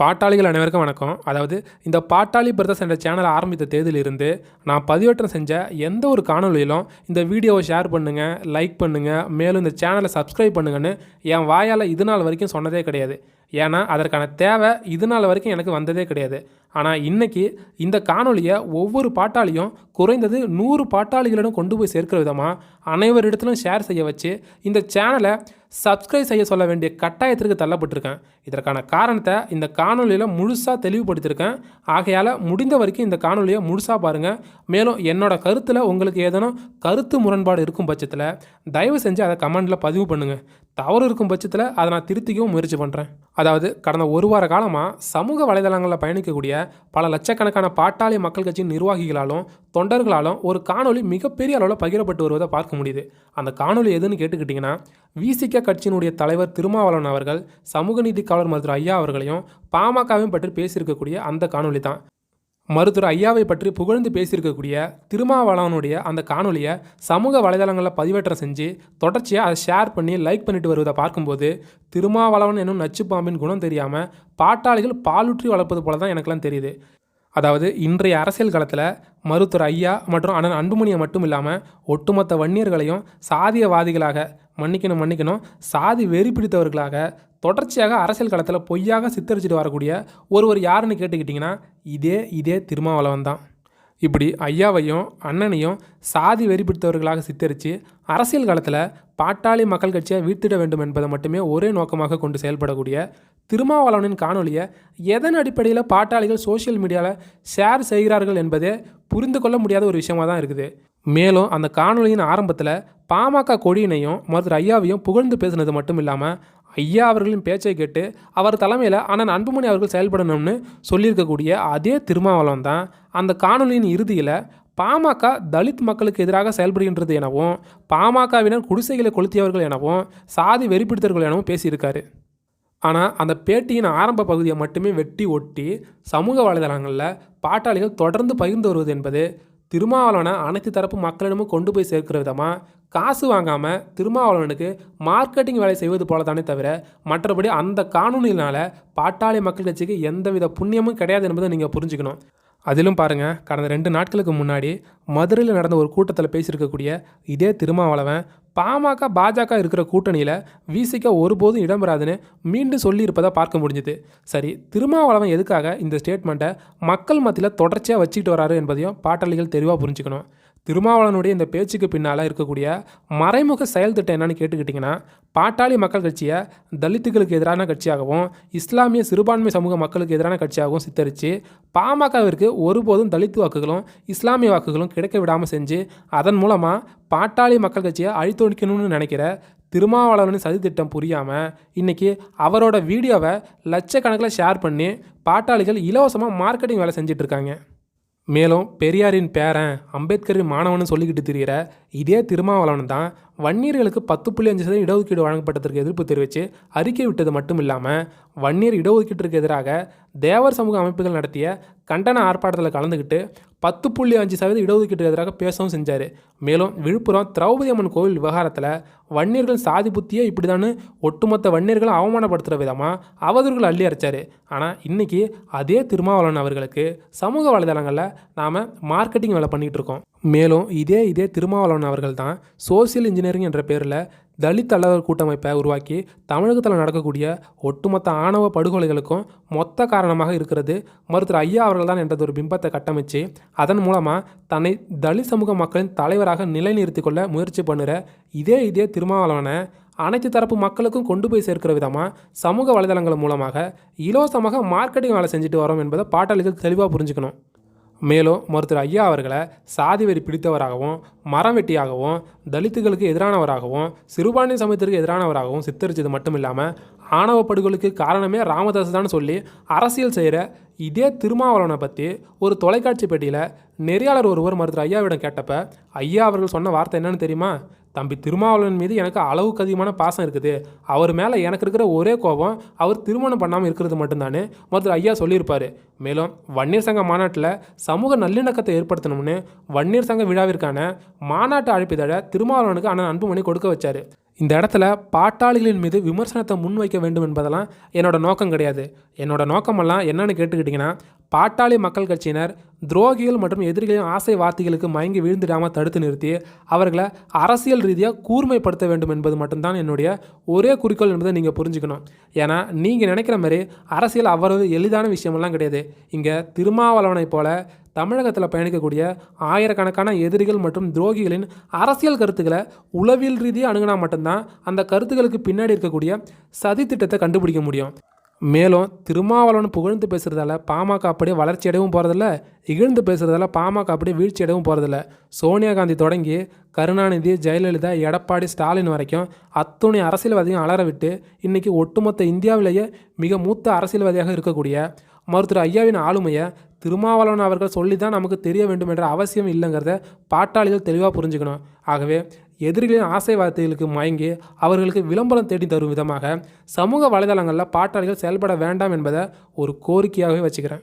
பாட்டாளிகள் அனைவருக்கும் வணக்கம். அதாவது இந்த பாட்டாளி பிரதர்ஸ் என்ற சேனலை ஆரம்பித்த தேதியிலிருந்து நான் பதிவேற்றம் செஞ்ச எந்த ஒரு காணொலியிலும் இந்த வீடியோவை ஷேர் பண்ணுங்கள் லைக் பண்ணுங்கள் மேலும் இந்த சேனலை சப்ஸ்கிரைப் பண்ணுங்கன்னு என் வாயால் இது நாள் வரைக்கும் சொன்னதே கிடையாது. ஏன்னா அதற்கான தேவை இது நாள் வரைக்கும் எனக்கு வந்ததே கிடையாது. ஆனால் இன்றைக்கி இந்த காணொலியை ஒவ்வொரு பாட்டாளியும் குறைந்தது நூறு பாட்டாளிகளிடம் கொண்டு போய் சேர்க்கிற விதமாக அனைவரிடத்திலும் ஷேர் செய்ய வச்சு இந்த சேனலை சப்ஸ்கிரைப் செய்ய சொல்ல வேண்டிய கட்டாயத்திற்கு தள்ளப்பட்டிருக்கேன். இதற்கான காரணத்தை இந்த காணொலியில் முழுசாக தெளிவுபடுத்தியிருக்கேன். ஆகையால் முடிந்த வரைக்கும் இந்த காணொலியை முழுசாக பாருங்கள் மேலும் என்னோட கருத்தில் உங்களுக்கு ஏதேனும் கருத்து முரண்பாடு இருக்கும் பட்சத்தில் தயவு செஞ்சு அதை கமெண்டில் பதிவு பண்ணுங்கள் தவறு இருக்கும் பட்சத்தில் அதை நான் திருத்திக்கவும் முயற்சி பண்ணுறேன் அதாவது கடந்த ஒரு வார காலமாக சமூக வலைதளங்களில் பயணிக்கக்கூடிய பல லட்சக்கணக்கான பாட்டாளி மக்கள் கட்சியின் நிர்வாகிகளாலும் தொண்டர்களாலும் ஒரு காணொளி மிகப்பெரிய அளவில் பகிரப்பட்டு வருவதை பார்க்க முடியுது. அந்த காணொலி எதுன்னு கேட்டுக்கிட்டிங்கன்னா விசிக கட்சியினுடைய தலைவர் திருமாவளவன் அவர்கள் சமூக நீதி காவலர் மருத்துவர் ஐயா அவர்களையும் பாமகவையும் பற்றி பேசியிருக்கக்கூடிய அந்த காணொலி தான். மருத்துவர் ஐயாவை பற்றி புகழ்ந்து பேசியிருக்கக்கூடிய திருமாவளவனுடைய அந்த காணொலியை சமூக வலைதளங்களில் பதிவேற்றம் செஞ்சு தொடர்ச்சியாக அதை ஷேர் பண்ணி லைக் பண்ணிட்டு வருவதை பார்க்கும்போது திருமாவளவன் என்னும் நச்சு பாம்பின் குணம் தெரியாமல் பாட்டாளிகள் பாலுற்றி வளர்ப்பது போல தான் எனக்கெல்லாம் தெரியுது. அதாவது இன்றைய அரசியல் காலத்தில் மருத்துவர் ஐயா மற்றும் அண்ணன் அன்புமணியை மட்டும் இல்லாமல் ஒட்டுமொத்த வன்னியர்களையும் சாதியவாதிகளாக மன்னிக்கணும் மன்னிக்கணும் சாதி வெறி பிடித்தவர்களாக தொடர்ச்சியாக அரசியல் களத்தில் பொய்யாக சித்தரிச்சுட்டு வரக்கூடிய ஒருவர் யாருன்னு கேட்டுக்கிட்டிங்கன்னா இதே இதே திருமாவளவன் தான். இப்படி ஐயாவையும் அண்ணனையும் சாதி வெறி பிடித்தவர்களாக சித்தரித்து அரசியல் காலத்தில் பாட்டாளி மக்கள் கட்சியை வீழ்த்திட வேண்டும் என்பதை மட்டுமே ஒரே நோக்கமாக கொண்டு செயல்படக்கூடிய திருமாவளவனின் காணொலியை எதன் அடிப்படையில் பாட்டாளிகள் சோஷியல் மீடியாவில் ஷேர் செய்கிறார்கள் என்பதே புரிந்து கொள்ள முடியாத ஒரு விஷயமாக தான் இருக்குது. மேலும் அந்த காணொலியின் ஆரம்பத்தில் பாமக கொடியினையும் மருத்துவர் ஐயாவையும் புகழ்ந்து பேசினது மட்டும் இல்லாமல் ஐயா அவர்களின் பேச்சை கேட்டு அவர் தலைமையில் அண்ணன் அன்புமணி அவர்கள் செயல்படணும்னு சொல்லியிருக்கக்கூடிய அதே திருமாவளவன் தான் அந்த காணொலியின் இறுதியில் பாமக தலித் மக்களுக்கு எதிராக செயல்படுகின்றது எனவும் பாமகவினர் குடிசைகளை கொளுத்தியவர்கள் எனவும் சாதி வெறிப்பிடித்தவர்கள் எனவும் பேசியிருக்காரு. ஆனால் அந்த பேட்டியின் ஆரம்ப பகுதியை மட்டுமே வெட்டி ஒட்டி சமூக வலைதளங்களில் பாட்டாளிகள் தொடர்ந்து பகிர்ந்து வருவது என்பது திருமாவளவனை அனைத்து தரப்பு மக்களிடமும் கொண்டு போய் சேர்க்கிற விதமாக காசு வாங்காமல் திருமாவளவனுக்கு மார்க்கெட்டிங் வேலை செய்வது போல தானே தவிர மற்றபடி அந்த காணொலியினால் பாட்டாளி மக்கள் கட்சிக்கு எந்தவித புண்ணியமும் கிடையாது என்பதை நீங்கள் புரிஞ்சுக்கணும். அதிலும் பாருங்கள் கடந்த ரெண்டு நாட்களுக்கு முன்னாடி மதுரையில் நடந்த ஒரு கூட்டத்தில் பேசியிருக்கக்கூடிய இதே திருமாவளவன் பாமக பாஜக இருக்கிற கூட்டணியில் விசிக ஒருபோதும் இடம்பெறாதுன்னு மீண்டும் சொல்லியிருப்பதை பார்க்க முடிஞ்சுது. சரி திருமாவளவன் எதுக்காக இந்த ஸ்டேட்மெண்ட்டை மக்கள் மத்தியில் தொடர்ச்சியாக வச்சுக்கிட்டு வராரு என்பதையும் பாட்டாளிகள் தெளிவாக புரிஞ்சுக்கணும். திருமாவளனுடைய இந்த பேச்சுக்கு பின்னால் இருக்கக்கூடிய மறைமுக செயல் திட்டம் என்னன்னு கேட்டுக்கிட்டிங்கன்னா பாட்டாளி மக்கள் கட்சியை தலித்துகளுக்கு எதிரான கட்சியாகவும் இஸ்லாமிய சிறுபான்மை சமூக மக்களுக்கு எதிரான கட்சியாகவும் சித்தரித்து பாமகவிற்கு ஒருபோதும் தலித்து வாக்குகளும் இஸ்லாமிய வாக்குகளும் கிடைக்க விடாமல் செஞ்சு அதன் மூலமாக பாட்டாளி மக்கள் கட்சியை அழித்தொழிக்கணும்னு நினைக்கிற திருமாவளவனின் சதித்திட்டம் புரியாமல் இன்றைக்கி அவரோட வீடியோவை லட்சக்கணக்கில் ஷேர் பண்ணி பாட்டாளிகள் இலவசமாக மார்க்கெட்டிங் வேலை செஞ்சிட்ருக்காங்க மேலும் பெரியாரின் பேரன் அம்பேத்கரின் மாணவன் சொல்லிக்கிட்டு திரிகிற இதே திருமாவளவன் தான் வன்னியர்களுக்கு பத்து புள்ளி அஞ்சு சதவீதம் இடஒதுக்கீடு வழங்கப்பட்டதற்கு எதிர்ப்பு தெரிவித்து அறிக்கை விட்டது மட்டும் இல்லாமல் வன்னியர் இடஒதுக்கீட்டிற்கு எதிராக தேவர் சமூக அமைப்புகள் நடத்திய கண்டன ஆர்ப்பாட்டத்தில் கலந்துக்கிட்டு பத்து புள்ளி அஞ்சு சதவீதம் இடஒதுக்கீட்டுக்கு எதிராக பேசவும் செஞ்சார். மேலும் விழுப்புரம் திரௌபதி அம்மன் கோவில் விவகாரத்தில் வன்னியர்கள் சாதி புத்தியே இப்படிதான்னு ஒட்டுமொத்த வன்னியர்களை அவமானப்படுத்துகிற விதமாக அவதூறுகள் அள்ளி அரைச்சார். ஆனால் இன்றைக்கி அதே திருமாவளவன் அவர்களுக்கு சமூக வலைதளங்களில் நாம் மார்க்கெட்டிங் வேலை பண்ணிகிட்டு இருக்கோம். மேலும் இதே இதே திருமாவளவன் அவர்கள் தான் சோசியல் இன்ஜினியரிங் என்ற பேரில் தலித் அல்லவர் கூட்டமைப்பை உருவாக்கி தமிழகத்தில் நடக்கக்கூடிய ஒட்டுமொத்த ஆணவ படுகொலைகளுக்கும் மொத்த காரணமாக இருக்கிறது. மருத்துவர் ஐயா அவர்கள் தான் என்றதொரு ஒரு பிம்பத்தை கட்டமைச்சு அதன் மூலமாக தன்னை தலித் சமூக மக்களின் தலைவராக நிலைநிறுத்தி கொள்ள முயற்சி பண்ணுற இதே இதே திருமாவளவனை அனைத்து தரப்பு மக்களுக்கும் கொண்டு போய் சேர்க்கிற விதமாக சமூக வலைதளங்கள் மூலமாக இலவசமாக மார்க்கெட்டிங் வேலை செஞ்சுட்டு வரோம் என்பதை பாட்டாளிகள் தெளிவாக புரிஞ்சுக்கணும். மேலும் மருத்துவர் ஐயா அவர்களை சாதி வெறி பிடித்தவராகவும் மரம் வெட்டியாகவும் தலித்துகளுக்கு எதிரானவராகவும் சிறுபான்மை சமயத்திற்கு எதிரானவராகவும் சித்தரித்தது மட்டும் இல்லாமல் ஆணவ படுகொலைக்கு காரணமே ராமதாஸ் தான் சொல்லி அரசியல் செய்கிற இதே திருமாவளவனை பற்றி ஒரு தொலைக்காட்சி பெட்டியில் நெறியாளர் ஒருவர் மருத்துவர் ஐயாவிடம் கேட்டப்ப ஐயா அவர்கள் சொன்ன வார்த்தை என்னன்னு தெரியுமா? தம்பி திருமாவளவன் மீது எனக்கு அளவுக்கு அதிகமான பாசம் இருக்குது. அவர் மேலே எனக்கு இருக்கிற ஒரே கோபம் அவர் திருமணம் பண்ணாமல் இருக்கிறது மட்டும்தானே? மருத்துவர் ஐயா சொல்லியிருப்பார். மேலும் வன்னியர் சங்க மாநாட்டில் சமூக நல்லிணக்கத்தை ஏற்படுத்தணும்னு வன்னியர் சங்க விழாவிற்கான மாநாட்டு அழைப்பிதழை திருமாவளவனுக்கு அண்ணன் அன்புமணி கொடுக்க வச்சார். இந்த இடத்துல பாட்டாளிகளின் மீது விமர்சனத்தை முன்வைக்க வேண்டும் என்பதெல்லாம் என்னோட நோக்கம் கிடையாது. என்னோட நோக்கமெல்லாம் என்னன்னு கேட்டுக்கிட்டிங்கன்னா பாட்டாளி மக்கள் கட்சியினர் துரோகிகள் மற்றும் எதிரிகளின் ஆசை வார்த்தைகளுக்கு மயங்கி வீழ்ந்துடாமல் தடுத்து நிறுத்தி அவர்களை அரசியல் ரீதியாக கூர்மைப்படுத்த வேண்டும் என்பது மட்டும்தான் என்னுடைய ஒரே குறிக்கோள் என்பதை நீங்கள் புரிஞ்சுக்கணும். ஏன்னா நீங்கள் நினைக்கிற மாதிரி அரசியல் அவ்வளவு எளிதான விஷயமெல்லாம் கிடையாது. இங்கே திருமாவளவனைப் போல தமிழகத்தில் பயணிக்கக்கூடிய ஆயிரக்கணக்கான எதிரிகள் மற்றும் துரோகிகளின் அரசியல் கருத்துக்களை உளவியல் ரீதியாக அணுகுனா மட்டும்தான் அந்த கருத்துக்களுக்கு பின்னாடி இருக்கக்கூடிய சதி திட்டத்தை கண்டுபிடிக்க முடியும். மேலும் திருமாவளவன் புகழ்ந்து பேசுகிறதால பாமக அப்படியே வளர்ச்சி அடையவும் போகிறதில்ல இகழ்ந்து பேசுகிறதால பாமக அப்படியே வீழ்ச்சி அடையவும் போகிறதில்ல சோனியா காந்தி தொடங்கி கருணாநிதி ஜெயலலிதா எடப்பாடி ஸ்டாலின் வரைக்கும் அத்துணை அரசியல்வாதியும் அலற விட்டு இன்றைக்கி ஒட்டுமொத்த இந்தியாவிலேயே மிக மூத்த அரசியல்வாதியாக இருக்கக்கூடிய மருத்துவர் ஐயாவின் ஆளுமையை திருமாவளவன் அவர்கள் சொல்லி தான் நமக்கு தெரிய வேண்டும் என்ற அவசியம் இல்லைங்கிறத பாட்டாளிகள் தெளிவாக புரிஞ்சுக்கணும். ஆகவே எதிரிகளின் ஆசை வார்த்தைகளுக்கு மயங்கி அவர்களுக்கு விளம்பரம் தேடி தரும் விதமாக சமூக வலைதளங்களில் பாட்டாளிகள் செயல்பட வேண்டாம் என்பதை ஒரு கோரிக்கையாகவே வச்சுக்கிறேன்.